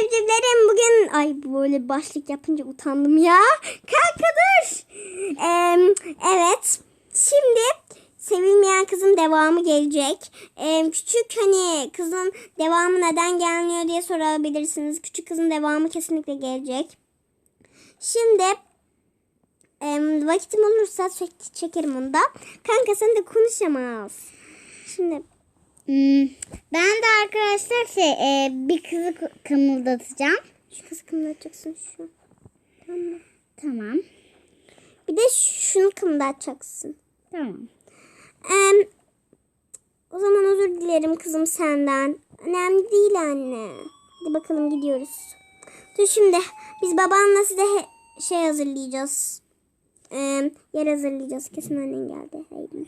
civcivlerim bugün ay böyle başlık yapınca utandım ya. Kanka dur. Em, evet. Şimdi sevilmeyen kızın devamı gelecek. Em, küçük hani kızın devamı neden gelmiyor diye sorabilirsiniz. Küçük kızın devamı kesinlikle gelecek. Şimdi em, vakitim olursa çek- çekerim onu da. Kanka sen de konuşamaz. Şimdi Hmm, ben de arkadaşlar şey e, bir kızı kı- kımıldatacağım. şu kızı kımıldatacaksın şu. Tamam. Tamam. Bir de şunu kımıldatacaksın. Tamam. Em, o zaman özür dilerim kızım senden. Önemli değil anne. Hadi bakalım gidiyoruz. Dur şimdi biz babanla size şey hazırlayacağız. Em, yer hazırlayacağız. Kesin annen geldi. Eylül.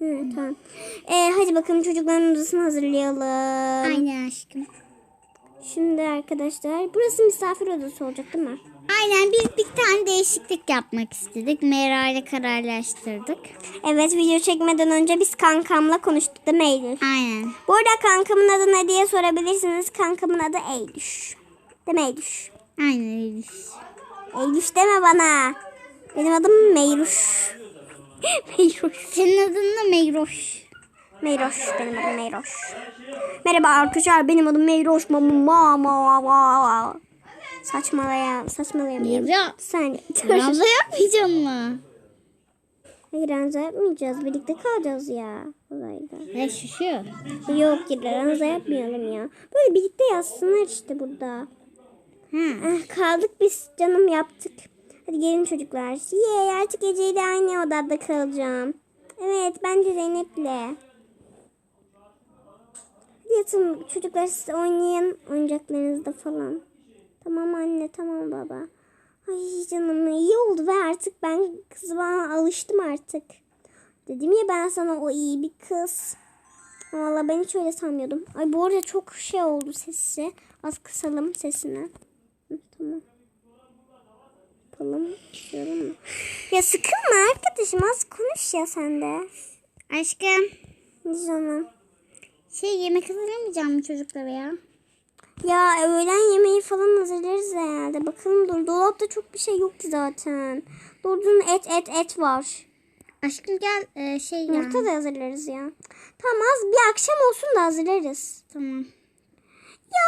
Hı, tamam. Ee, hadi bakalım çocukların odasını hazırlayalım. Aynen aşkım. Şimdi arkadaşlar burası misafir odası olacak değil mi? Aynen biz bir tane değişiklik yapmak istedik. Mera ile kararlaştırdık. Evet video çekmeden önce biz kankamla konuştuk değil mi Eylül? Aynen. Bu arada kankamın adı ne diye sorabilirsiniz. Kankamın adı Eylüş. Değil mi Eylüş? Aynen öyle. Eylüş deme bana. Benim adım Meyruş. Meyruş. Senin adın da Meyroş. Meyroş. Benim adım Meyroş. Merhaba arkadaşlar. Benim adım Meyroş. Ma ma ma ma ma. Saçmalaya, saçmalayamıyorum. Meyra. Sen Ramza yapmayacağım mı? Hayır Ranza yapmayacağız. Birlikte kalacağız ya. Olayda. Ne şuşuyor? Yok Ranza yapmayalım ya. Böyle birlikte yazsınlar işte burada. Ha. Eh, kaldık biz canım yaptık. Hadi gelin çocuklar. Yey artık Ece ile aynı odada kalacağım. Evet ben de Zeynep'le. Yatın çocuklar siz oynayın oyuncaklarınızda falan. Tamam anne tamam baba. Ay canım iyi oldu ve artık ben kızıma alıştım artık. Dedim ya ben sana o iyi bir kız. Valla ben hiç öyle sanmıyordum. Ay bu arada çok şey oldu sesi. Az kısalım sesini. Tamam. Yapalım mı? Ya sıkılma arkadaşım az konuş ya sen de. Aşkım. Ne canım. Şey yemek hazırlamayacağım mı çocuklara ya? Ya öğlen yemeği falan hazırlarız herhalde. Bakalım dur. Dolapta çok bir şey yok ki zaten. Doğrudan et et et var. Aşkım gel e, şey ya. Yumurta da hazırlarız ya. Tamam az bir akşam olsun da hazırlarız. Tamam. Ya